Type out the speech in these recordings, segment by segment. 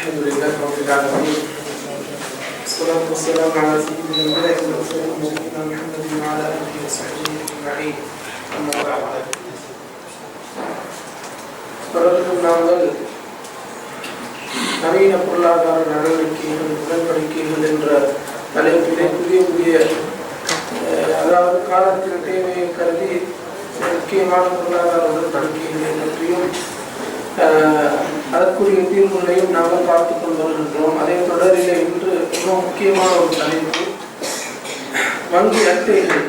الحمد لله رب العالمين والصلاة والسلام على سيدنا الملك والرسول سيدنا محمد وعلى آله وصحبه أجمعين أما بعد தொடர்ந்து நாங்கள் நவீன பொருளாதார நடவடிக்கைகள் உடன்படிக்கைகள் என்ற தலைப்பிலே புதிய புதிய அஹ், அதாவது காலத்தின் தேவையை கருதி முக்கியமான பொருளாதார உடன்படிக்கைகளை பற்றியும் அஹ், தீர்வுகளையும் நாங்கள் பார்த்து கொண்டு வருகின்றோம் அதே தொடரில் இன்று மிக முக்கியமான ஒரு தலைப்பு வங்கி அட்டைகள்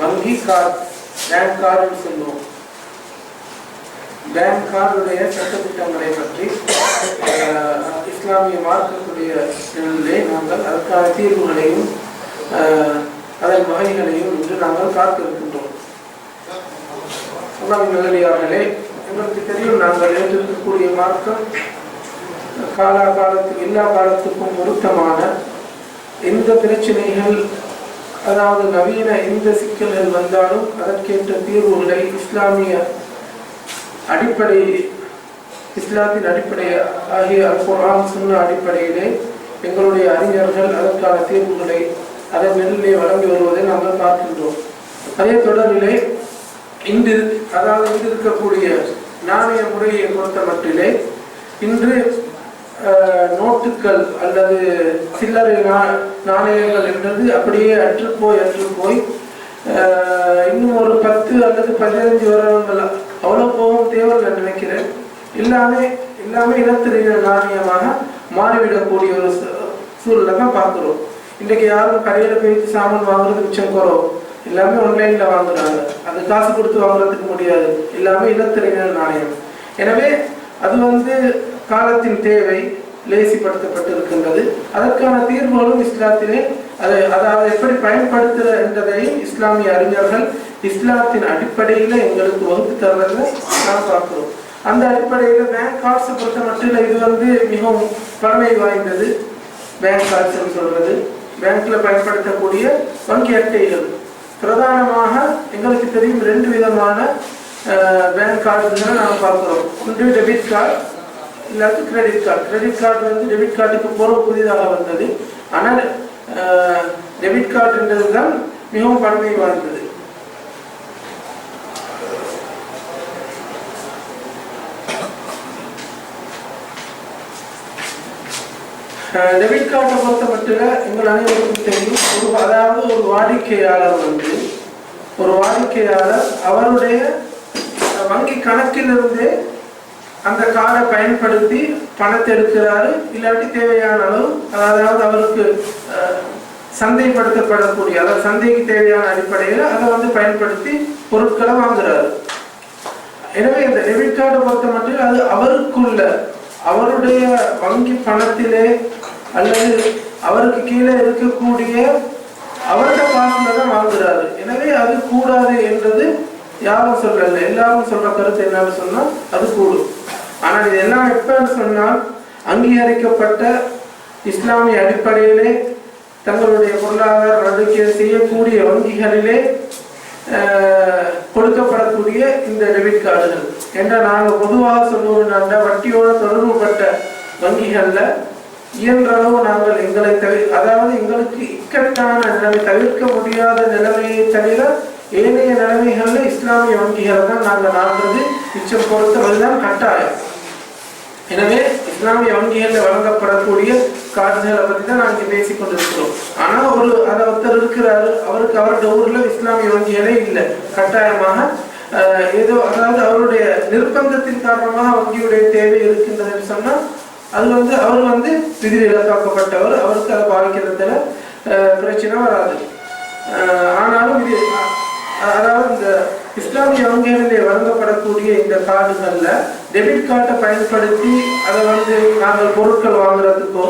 வங்கி கார்டு பேங்க் கார்டு சொல்லுவோம். பேங்க் கார்டுடைய சட்டத்திட்டங்களை பற்றி இஸ்லாமிய மார்க்கக்கூடிய நிலையிலே நாங்கள் அதற்கான தீர்வுகளையும் அதன் வகைகளையும் இன்று நாங்கள் பார்க்க இருக்கின்றோம் நல்லடியார்களே எங்களுக்கு தெரியும் நாங்கள் ஏற்றிருக்கக்கூடிய மார்க்கம் காலாகாலத்துக்கு எல்லா காலத்துக்கும் பொருத்தமான எந்த பிரச்சனைகள் அதாவது நவீன எந்த சிக்கல்கள் வந்தாலும் அதற்கேற்ற தீர்வுகளை இஸ்லாமிய அடிப்படை இஸ்லாத்தின் அடிப்படை ஆகிய அல் சொன்ன அடிப்படையிலே எங்களுடைய அறிஞர்கள் அதற்கான தீர்வுகளை அதன் நெல்லிலே வழங்கி வருவதை நாங்கள் பார்க்கின்றோம். அதே தொடரிலே இன்று அதாவது இன்று இருக்கக்கூடிய நாணய முறையை பொறுத்த மட்டிலே இன்று நோட்டுகள் அல்லது சில்லறை நா- நாணயங்கள் என்றது அப்படியே அற்றுப்போய் அற்றுப்போய் இன்னும் ஒரு பத்து அல்லது பதினைஞ்சு வருடங்கள் அவ்வளோ போகும் தேவையில் நினைக்கிறேன். எல்லாமே எல்லாமே இனத்திரிய நாணயமாக மாறிவிடக்கூடிய ஒரு சூ- சூழலை தான் பார்க்குறோம். இன்றைக்கு யாரும் கடையில் போயிட்டு சாமான் வாங்குறது மிச்சம் குறவு எல்லாமே ஆன்லைன்ல வாங்குறாங்க. அது காசு கொடுத்து வாங்குறதுக்கு முடியாது. எல்லாமே இனத்திரையினர் நாணயம். எனவே அது வந்து காலத்தின் தேவை லேசிப்படுத்தப்பட்டு இருக்கின்றது அதற்கான தீர்வுகளும் இஸ்லாத்திலே அதை அதாவது எப்படி பயன்படுத்துகிற என்றதையும் இஸ்லாமிய அறிஞர்கள் இஸ்லாத்தின் அடிப்படையில் எங்களுக்கு வகுத்து தர்றதை நாம் பார்க்கிறோம். அந்த அடிப்படையில் பேங்க் கார்ட்ஸை பொறுத்த மட்டும் இது வந்து மிகவும் பழமை வாய்ந்தது. பேங்க் கார்ட்ஸ்ன்னு சொல்றது. பேங்க்ல பயன்படுத்தக்கூடிய வங்கி அட்டைகள் பிரதானமாக எங்களுக்கு தெரியும் ரெண்டு விதமான பேங்க் கார்டுகளை நாம் பார்க்குறோம். ஒன்று டெபிட் கார்டு இல்லாட்டி கிரெடிட் கார்டு கிரெடிட் கார்டு வந்து டெபிட் கார்டுக்கு போகிற புதிதாக வந்தது. ஆனால் டெபிட் கார்டுன்றது தான் மிகவும் பழமை வாய்ந்தது. டெபிட் கார்டை பொறுத்தமட்டில் எங்கள் அனைவருக்கும் தெரியும் ஒரு அதாவது ஒரு வாடிக்கையாளர் வந்து ஒரு வாடிக்கையாளர் அவருடைய வங்கி கணக்கிலிருந்தே அந்த கார்டை பயன்படுத்தி பணத்தை எடுக்கிறாரு. இல்லாட்டி தேவையான அளவு அதாவது அவருக்கு சந்தைப்படுத்தப்படக்கூடிய அதாவது சந்தைக்கு தேவையான அடிப்படையில் அதை வந்து பயன்படுத்தி பொருட்களை வாங்குறாரு. எனவே இந்த டெபிட் கார்டை பொறுத்த மட்டும் அது அவருக்குள்ள அவருடைய வங்கி பணத்திலே அல்லது அவருக்கு கீழே இருக்கக்கூடிய அவருடைய காசுல தான் வாங்குறாரு. எனவே அது கூடாது என்றது யாரும் சொல்லல எல்லாரும் சொல்ற கருத்து என்னன்னு சொன்னா அது கூடும். ஆனால் இது எல்லாம் எப்பன்னு சொன்னால் அங்கீகரிக்கப்பட்ட இஸ்லாமிய அடிப்படையிலே தங்களுடைய பொருளாதார நடவடிக்கை செய்யக்கூடிய வங்கிகளிலே கொடுக்கப்படக்கூடிய இந்த டெபிட் கார்டுகள் என்ற நாங்கள் பொதுவாக சொல்லுவோம் வட்டியோட தொடர்புபட்ட வங்கிகளில் இயன்றளவு நாங்கள் எங்களை தவிர அதாவது எங்களுக்கு இக்கட்டான நிலைமை தவிர்க்க முடியாத நிலைமையை தவிர ஏனைய நிலைமைகளில் இஸ்லாமிய வங்கிகளை தான் நாங்கள் நாடுறது மிச்சம் பொறுத்தவரைதான் கட்டாயம். எனவே இஸ்லாமிய வங்கிகளில் வழங்கப்படக்கூடிய கார்டுகளை பற்றி தான் நாங்கள் பேசி கொண்டிருக்கிறோம் ஆனால் ஒரு அதை ஒருத்தர் இருக்கிறாரு. அவருக்கு அவருடைய ஊரில் இஸ்லாமிய வங்கிகளே இல்லை. கட்டாயமாக ஏதோ அதாவது அவருடைய நிர்பந்தத்தின் காரணமாக வங்கியுடைய தேவை இருக்கின்றதுன்னு சொன்னால் அது வந்து அவர் வந்து விதி இலக்காக்கப்பட்டவர். அவருக்கு அதை பாதிக்கிறதுல பிரச்சனை வராது. ஆனாலும் இது அதாவது இந்த இஸ்லாமிய வங்கிகளிலே வழங்கப்படக்கூடிய இந்த கார்டுகள்ல டெபிட் கார்டை பயன்படுத்தி அதை வந்து நாங்கள் பொருட்கள் வாங்குறதுக்கோ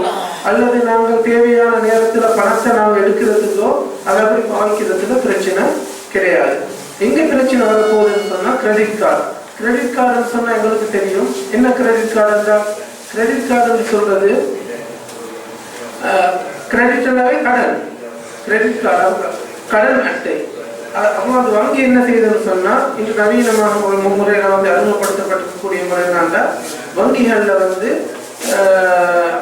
அல்லது நாங்கள் தேவையான நேரத்தில் பணத்தை நாங்கள் எடுக்கிறதுக்கோ அதை அப்படி பாவிக்கிறதுல பிரச்சனை கிடையாது. எங்க பிரச்சனை வரப்போகுதுன்னு சொன்னால் கிரெடிட் கார்டு கிரெடிட் கார்டுன்னு சொன்னால் எங்களுக்கு தெரியும். என்ன கிரெடிட் கார்டுன்றா கிரெடிட் கார்டுன்னு சொல்றது கிரெடிட்னாவே கடன். கிரெடிட் கார்டு கடன் அட்டை. அப்போ அது வங்கி என்ன செய்யுதுன்னு சொன்னால் இன்று நவீனமாக ஒரு முறையில் வந்து அறிமுகப்படுத்தப்பட்டிருக்கக்கூடிய முறைனால வங்கிகளில் வந்து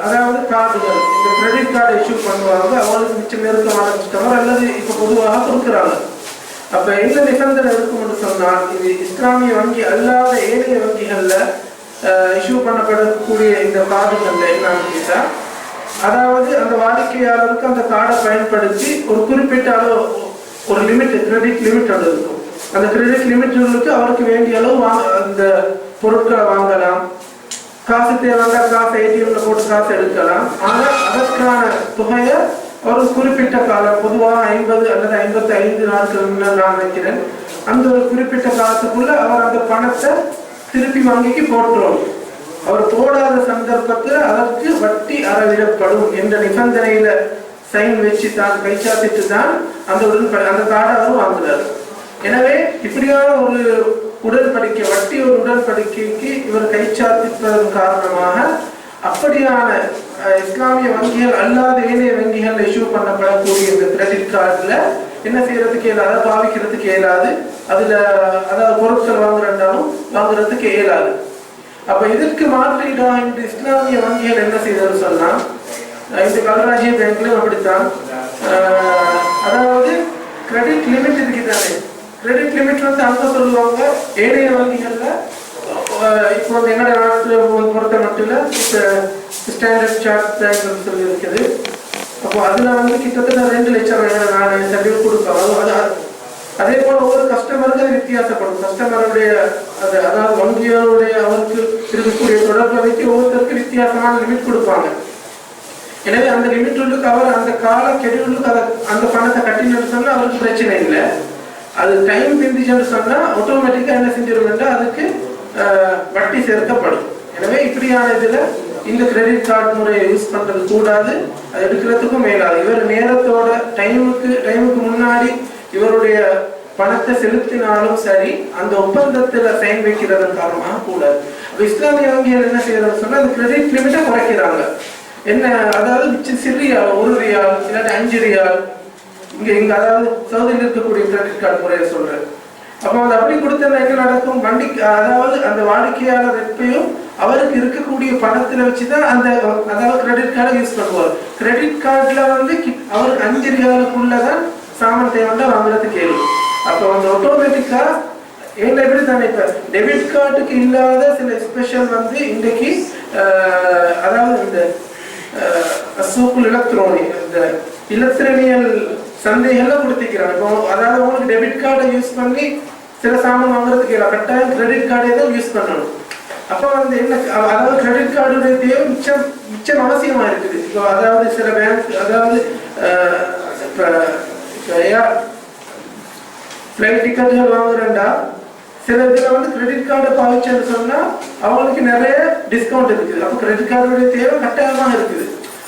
அதாவது கார்டுகள் இந்த கிரெடிட் கார்டு இஷ்யூ பண்ணுவாங்க அவங்களுக்கு மிச்சம் நெருக்கமான கஸ்டமர் அல்லது இப்போ பொதுவாக கொடுக்குறாங்க. அப்போ என்ன நிபந்தனை இருக்கும்னு சொன்னால் இது இஸ்லாமிய வங்கி அல்லாத ஏனைய வங்கிகளில் இஷ்யூ பண்ணப்படக்கூடிய இந்த கார்டுகளில் என்னன்னு கேட்டால் அதாவது அந்த வாடிக்கையாளருக்கு அந்த கார்டை பயன்படுத்தி ஒரு குறிப்பிட்ட அளவு ஒரு லிமிட் கிரெடிட் லிமிட் அது இருக்கும். அந்த கிரெடிட் லிமிட்டுகளுக்கு அவருக்கு வேண்டிய அளவு வாங்க அந்த பொருட்களை வாங்கலாம். காசு தேவைன்னா காசு ஏடிஎம்ல போட்டு காசு எடுக்கலாம். ஆனால் அதற்கான தொகையை ஒரு குறிப்பிட்ட காலம் பொதுவாக ஐம்பது அல்லது ஐம்பத்தி ஐந்து நாட்கள் நான் நினைக்கிறேன் அந்த ஒரு குறிப்பிட்ட காலத்துக்குள்ள அவர் அந்த பணத்தை திருப்பி வங்கிக்கு போட்டுரும். அவர் போடாத சந்தர்ப்பத்தில் அதற்கு வட்டி அறவிடப்படும் என்ற நிபந்தனையில சைன் வச்சு தான் கைச்சாத்திட்டு தான் அந்த உடன்படி அந்த கார்டை அவர் வாங்குறாரு. எனவே இப்படியான ஒரு உடன்படிக்கை வட்டி ஒரு உடன்படிக்கைக்கு இவர் கைச்சாத்திப்பதன் காரணமாக அப்படியான இஸ்லாமிய வங்கிகள் அல்லாத ஏனைய வங்கிகள் இஷ்யூ பண்ணப்படக்கூடிய இந்த கிரெடிட் கார்டில் என்ன செய்யறதுக்கு இயலாது பாவிக்கிறதுக்கு இயலாது. அதில் அதாவது பொருட்கள் வாங்குறதாலும் வாங்குறதுக்கு இயலாது. அப்போ இதற்கு மாற்றீடாக இந்த இஸ்லாமிய வங்கிகள் என்ன செய்தது சொன்னால் இந்த கல்ராஜிய பேங்க்லயும் அப்படித்தான் அதாவது கிரெடிட் லிமிட் இருக்குதானே கிரெடிட் லிமிட் வந்து அங்க சொல்லுவாங்க ஏழைய வங்கிகள்ல. இப்போ வந்து என்னோட நாட்டு பொறுத்த மட்டும் இல்லை ஸ்டாண்டர்ட் சார்ட் பேங்க் சொல்லி இருக்குது. அப்போ அதுல வந்து கிட்டத்தட்ட ரெண்டு லட்சம் நான் சர்டிஃபிகேட் கொடுப்பேன் அது அதே போல ஒவ்வொரு கஸ்டமருக்கு வித்தியாசப்படும். கஸ்டமருடைய அது அதாவது வங்கியோருடைய அவருக்கு இருக்கக்கூடிய தொடர்பை வைத்து ஒவ்வொருத்தருக்கு வித்தியாசமான லிமிட் கொடுப்பாங்க. எனவே அந்த லிமிட் உள்ளுக்கு அவர் அந்த கால கெடியூலுக்கு அதை அந்த பணத்தை கட்டினு சொன்னால் அவருக்கு பிரச்சனை இல்லை. அது டைம் பிந்திச்சுன்னு சொன்னா ஆட்டோமேட்டிக்கா என்ன செஞ்சிருமெண்டா அதுக்கு வட்டி சேர்க்கப்படும் எனவே இப்படியான இதுல இந்த கிரெடிட் கார்டு முறையை யூஸ் பண்றது கூடாது. அது எடுக்கிறதுக்கும் மேலாது. இவர் நேரத்தோட டைமுக்கு டைமுக்கு முன்னாடி இவருடைய பணத்தை செலுத்தினாலும் சரி அந்த ஒப்பந்தத்துல சைன் வைக்கிறதன் காரணமாக கூடாது இஸ்லாமிய வங்கிகள் என்ன செய்யறதுன்னு சொன்னால் அந்த கிரெடிட் லிமிட்டை குறைக்கிறாங்க. என்ன அதாவது மிச்சம் சிறியால் ஒரு ரியால் இல்லாட்டி அஞ்சு ரியால் இங்கே இங்கே அதாவது சவுதியில் இருக்கக்கூடிய கிரெடிட் கார்டு முறையை சொல்கிறேன் அப்போ அது அப்படி கொடுத்தா என்ன நடக்கும்? வண்டிக்கு அதாவது அந்த வாடிக்கையாளர் எப்பயும் அவருக்கு இருக்கக்கூடிய பணத்தில் வச்சு தான் அந்த அதாவது கிரெடிட் கார்டை யூஸ் பண்ணுவார். கிரெடிட் கார்டில் வந்து கி- அவருக்கு அஞ்சு ரியாலுக்குள்ளதான் சாமான் வந்து வாங்குறதுக்கு கேள்வி அப்போ வந்து ஆட்டோமேட்டிக்காக ஏன் எப்படி தானே இப்போ டெபிட் கார்டுக்கு இல்லாத சில ஸ்பெஷல் வந்து இன்றைக்கு அதாவது இந்த சூப்பு இலக்ட்ரானி இந்த இலத்திரனியல் சந்தைகள்லாம் கொடுத்திக்கிறாங்க இப்போ அதாவது உங்களுக்கு டெபிட் கார்டை யூஸ் பண்ணி சில சாமான் வாங்குறதுக்கு இல்லை கட்டாயம் கிரெடிட் கார்டே தான் யூஸ் பண்ணணும். அப்போ வந்து என்ன அதாவது கிரெடிட் கார்டுடைய தேவை மிச்சம் மிச்சம் அவசியமாக இருக்குது. இப்போ அதாவது சில பேங்க் அதாவது அஹ், ஃப்ளைட் டிக்கெட்டுகள் வாங்குறேன்டா சில இதில் வந்து கிரெடிட் கார்டை பாவிச்சேன்னு சொன்னால் அவங்களுக்கு நிறைய டிஸ்கவுண்ட் இருக்குது. அப்போ கிரெடிட் கார்டுடைய தேவை கட்டாயமாக இருக்குது.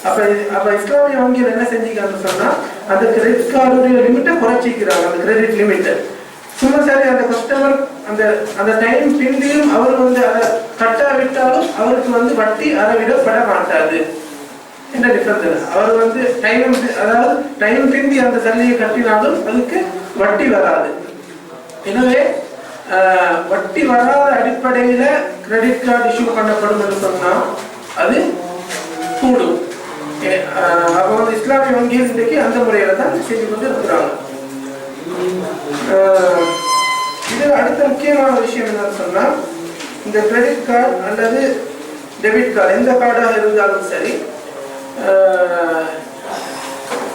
அப்போ அப்போ இஸ்லாமிய வங்கியில் என்ன செஞ்சுக்கான்னு சொன்னால் அந்த கிரெடிட் கார்டுடைய லிமிட்டை குறைச்சிக்கிறாங்க அந்த கிரெடிட் லிமிட்டை சும்மா சரி அந்த கஸ்டமர் அந்த அந்த டைம் பிந்தியும் அவர் வந்து அதை கட்டாவிட்டாலும் அவருக்கு வந்து வட்டி அறவிடப்பட மாட்டாது. என்ன டிஃபரன்ஸ் அவர் வந்து டைம் அதாவது டைம் பிந்தி அந்த சல்லியை கட்டினாலும் அதுக்கு வட்டி வராது. எனவே வட்டி வராத அடிப்படையில் கிரெடிட் கார்டு இஷ்யூ பண்ணப்படும் என்று அது கூடும். அப்போ வந்து இஸ்லாமிய வங்கிகள் இன்றைக்கு அந்த முறையில் தான் செஞ்சு கொண்டு இருக்கிறாங்க. இது அடுத்த முக்கியமான விஷயம் என்னன்னு சொன்னால் இந்த கிரெடிட் கார்டு அல்லது டெபிட் கார்டு எந்த கார்டாக இருந்தாலும் சரி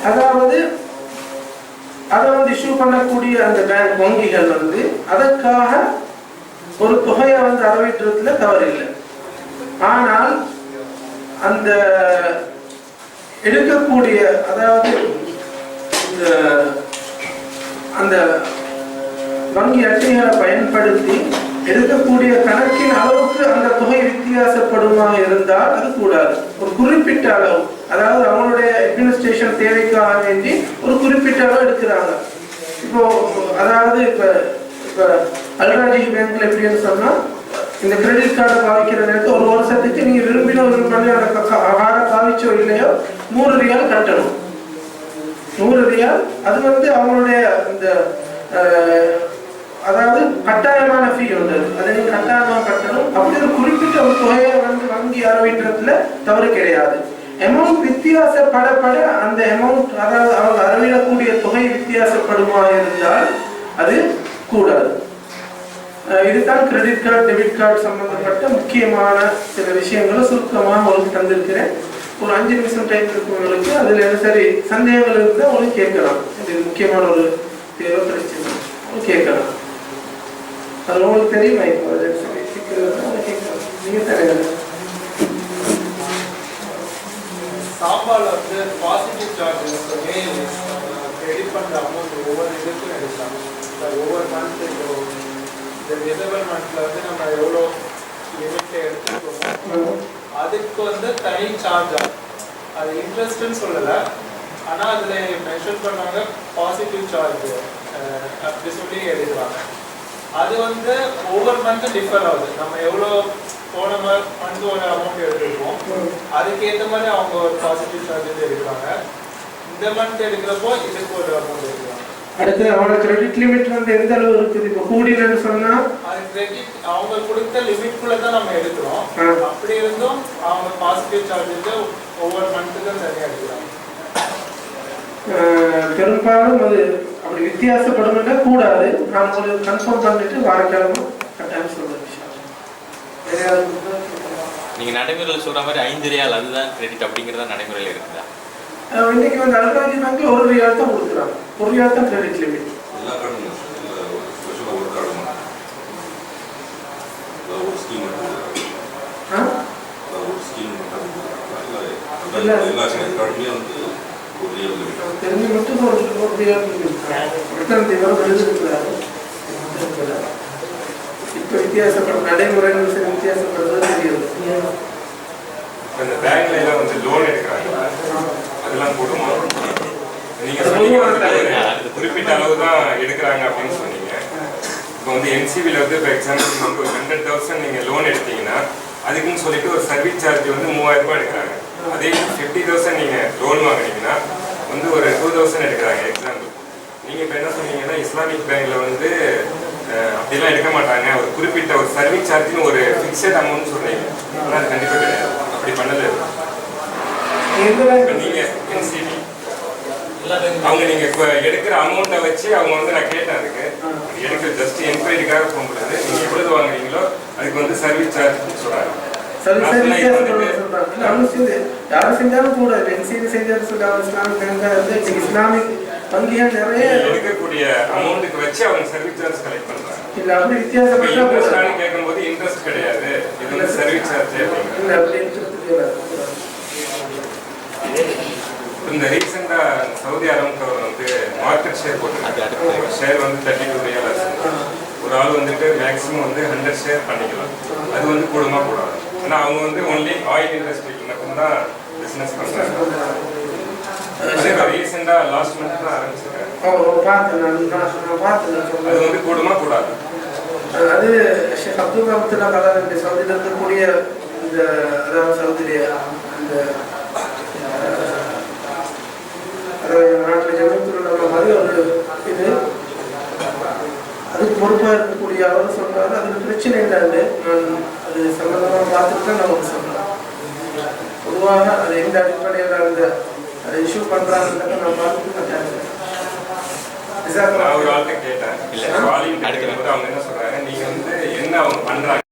அதாவது அதை வந்து இஷ்யூ பண்ணக்கூடிய அந்த பேங்க் வங்கிகள் வந்து அதற்காக ஒரு தொகையை வந்து அறவிட்டுறதுல தவறில்லை. ஆனால் அந்த எடுக்கக்கூடிய அதாவது இந்த அந்த வங்கி அட்டைகளை பயன்படுத்தி எடுக்கக்கூடிய கணக்கின் அளவுக்கு அந்த தொகை வித்தியாசப்படுமா இருந்தால் அது கூடாது. ஒரு குறிப்பிட்ட அளவு. அதாவது அவங்களுடைய அட்மினிஸ்ட்ரேஷன் தேவைக்காக வேண்டி ஒரு குறிப்பிட்ட அளவு எடுக்கிறாங்க. இப்போ அதாவது இப்ப இப்ப அல்ராஜி பேங்க்ல எப்படின்னு சொன்னா இந்த கிரெடிட் கார்டை பாவிக்கிற நேரத்தில் ஒரு வருஷத்துக்கு நீங்க விரும்பின ஒரு அந்த கார்டை பாவிச்சோ இல்லையோ நூறு ரியால் கட்டணும். நூறு ரியால். அது வந்து அவங்களுடைய இந்த அதாவது கட்டாயமான ஃபீ உண்டு அதை. நீங்க கட்டாயமாக கட்டணும். அப்படி ஒரு குறிப்பிட்ட ஒரு தொகையை வந்து வங்கி அறிவிக்கிறதுல தவறு கிடையாது. அமௌண்ட் வித்தியாசப்படப்பட அந்த அமௌண்ட் அதாவது அவங்க அறிவிடக்கூடிய தொகை வித்தியாசப்படுமா இருந்தால் அது கூடாது. இதுதான் கிரெடிட் கார்டு டெபிட் கார்டு சம்பந்தப்பட்ட முக்கியமான சில விஷயங்களை சுருக்கமாக உங்களுக்கு தந்திருக்கிறேன். ஒரு அஞ்சு நிமிஷம் டைம் இருக்கவங்களுக்கு அதில் என்ன சரி சந்தேகங்கள் இருந்தால் உங்களுக்கு கேட்கலாம். இது முக்கியமான ஒரு தேவை பிரச்சனை கேட்கலாம். அது உங்களுக்கு தெரியுமா இப்போ நீங்கள் தரீங்க சாம்பார்ல வந்து பாசிட்டிவ் சார்ஜஸ் கிரெடிட் பண்ற அமௌண்ட் ஒவ்வொரு இதுக்கும் எடுக்கலாம். ஒவ்வொரு மந்த் இந்த மந்த்ல வந்து நம்ம எவ்வளோ லிமிட் எடுத்துக்கோமோ அதுக்கு வந்து தனி சார்ஜ் ஆகும் அது இன்ட்ரெஸ்ட்னு சொல்லலை. ஆனால் அதில் மென்ஷன் பண்ணாங்க பாசிட்டிவ் சார்ஜ் அப்படி சொல்லி எடுக்கிறாங்க அது வந்து ஒவ்வொரு மந்த்தும் டிஃபர் ஆகுது. நம்ம எவ்வளோ போன மந்த் ஒரு அமௌண்ட் எடுத்துருக்கோம். அதுக்கேற்ற மாதிரி அவங்க ஒரு பாசிட்டிவ் சார்ஜஸ் எடுக்கிறாங்க. இந்த மந்த் எடுக்கிறப்போ இதுக்கு ஒரு அமௌண்ட் எடுக்கிறாங்க. அடுத்து அவனோட கிரெடிட் லிமிட் வந்து எந்த அளவு இருக்குது? இப்போ கூடினு சொன்னா? அது கிரெடிட் அவங்க கொடுத்த லிமிட்குள்ள தான் நம்ம எடுக்கிறோம். அப்படி இருந்தும் அவங்க பாசிட்டிவ் சார்ஜஸ் ஒவ்வொரு மந்த்துக்கும் தனியாக எடுக்கிறாங்க. பெரும்பாலும் அது அப்படி வித்தியாசப்படும் கூடாது. நான் உங்களுக்கு கன்ஃபார்ம் பண்ணிட்டு வாரக்கிழமை கட்டாயம் இருந்தா கேட்கலாம். நீங்க நடைமுறையில் சொல்ற மாதிரி ஐந்து ரியால் அதுதான் கிரெடிட் அப்படிங்கறத நடைமுறையில் இருக்குதா? இன்னைக்கு வந்து அல்ராஜி பேங்க்ல ஒரு ரியால் தான் கொடுக்குறாங்க. ஒரு ரியால் தான் கிரெடிட் லிமிட் எல்லா ஸ்கீம் ஒரு ஸ்கீம். எல்லா கிரெடிட் தெரிஞ்சு மட்டும் ஒரு எத்தனை தீவிரம் எழுதிருக்கிறாரு இப்போ வித்தியாசப்படும் நடைமுறைகள் சில வித்தியாசப்படுறது தெரியுது இந்த பேங்க்ல எல்லாம் வந்து லோன் எடுக்கிறாங்க அதெல்லாம் போடுமா நீங்க குறிப்பிட்ட அளவு தான் எடுக்கிறாங்க அப்படின்னு சொன்னீங்க. இப்போ வந்து என்சிபியில் வந்து இப்போ எக்ஸாம்பிள் வந்து ஒரு ஹண்ட்ரட் தௌசண்ட் நீங்க லோன் எடுத்தீங்கன்னா அதுக்குன்னு சொல்லிட்டு ஒரு சர்வீஸ் சார்ஜ் வந்து மூவாயிரம் ரூபாய் எடுக்கிறாங்க. அதே ஃபிஃப்டி தௌசண்ட் நீங்க லோன் வாங்குனீங்கன்னா வந்து ஒரு டூ தௌசண்ட் எடுக்கிறாங்க எக்ஸாம்பிள் நீங்க இப்போ என்ன சொன்னீங்கன்னா இஸ்லாமிக் பேங்க்ல வந்து அப்படிலாம் எடுக்க மாட்டாங்க. ஒரு குறிப்பிட்ட ஒரு சர்வீஸ் சார்ஜ்னு ஒரு ஃபிக்ஸட் அமௌண்ட் சொல்றீங்க ஆனால் அது கண்டிப்பாக கிடையாது. அப்படி பண்ணல எந்த இப்ப பேங்க் நீங்க NCB அவங்க நீங்க இப்ப எடுக்கிற அமௌண்ட்டை வச்சு அவங்க வந்து நான் கேட்டேன் அதுக்கு. எடுக்கிற ஜஸ்ட் என்கொயரிக்காக போகும்போது நீங்க எவ்வளவு வாங்குறீங்களோ அதுக்கு வந்து சர்வீஸ் சார்ஜ் சொல்றாங்க. யாரும் செஞ்சாலும் கூட என்சிபி செஞ்சாலும் சொல்றாங்க இஸ்லாமிக் பேங்க் வந்து இன்னைக்கு இஸ்லாமிக் வங்கிகள் நிறைய எடுக்கக்கூடிய அமௌண்ட்டுக்கு வச்சு அவங்க சர்வீஸ் சார்ஜ் கலெக்ட் பண்றாங்க. இல்ல அப்படி இப்ப வித்தியாசப்பட்டா கேட்கும்போது இன்ட்ரெஸ்ட் கிடையாது. இது வந்து சர்வீஸ் சார்ஜ் இல்ல இந்த ரீசெண்டா சவுதி அரேபியா வந்து மார்க்கெட் ஷேர் போட்டிருக்காங்க ஷேர் வந்து தேர்ட்டி டூ ரியல் ஒரு ஆள் வந்துட்டு மேக்ஸிமம் வந்து ஹண்ட்ரட் ஷேர் பண்ணிக்கலாம். அது வந்து கூடுமா கூடாது? ஆனா அவங்க வந்து ஒன்லி ஆயில் இண்டஸ்ட்ரியில் மட்டும்தான் பிசினஸ் பண்றாங்க அது ரீசெண்டா லாஸ்ட் மந்த் தான் ஆரம்பிச்சிருக்காங்க அது வந்து கூடுமா கூடாது? அது ஷேக் அப்துல் ரஹமத்துல்லா கலர் இந்த சவுதியில் இருக்கக்கூடிய இந்த அதாவது சவுதியிலே நாட்டில் உள்ள மாதிரி ஒரு இது. அதுக்கு பொறுப்பாக இருக்கக்கூடிய அவர் சொல்றாரு அதுக்கு பிரச்சனை நான் அது சம்பந்தமாக பார்த்துட்டு தான் நமக்கு பொதுவாக அது எந்த அடிப்படையில் அந்த அதை இஷ்யூ பண்ணுறாங்கன்றத நான் கேட்கும்போது அவங்க என்ன சொல்றாங்க? நீங்க வந்து என்ன அவங்க பண்றாங்க?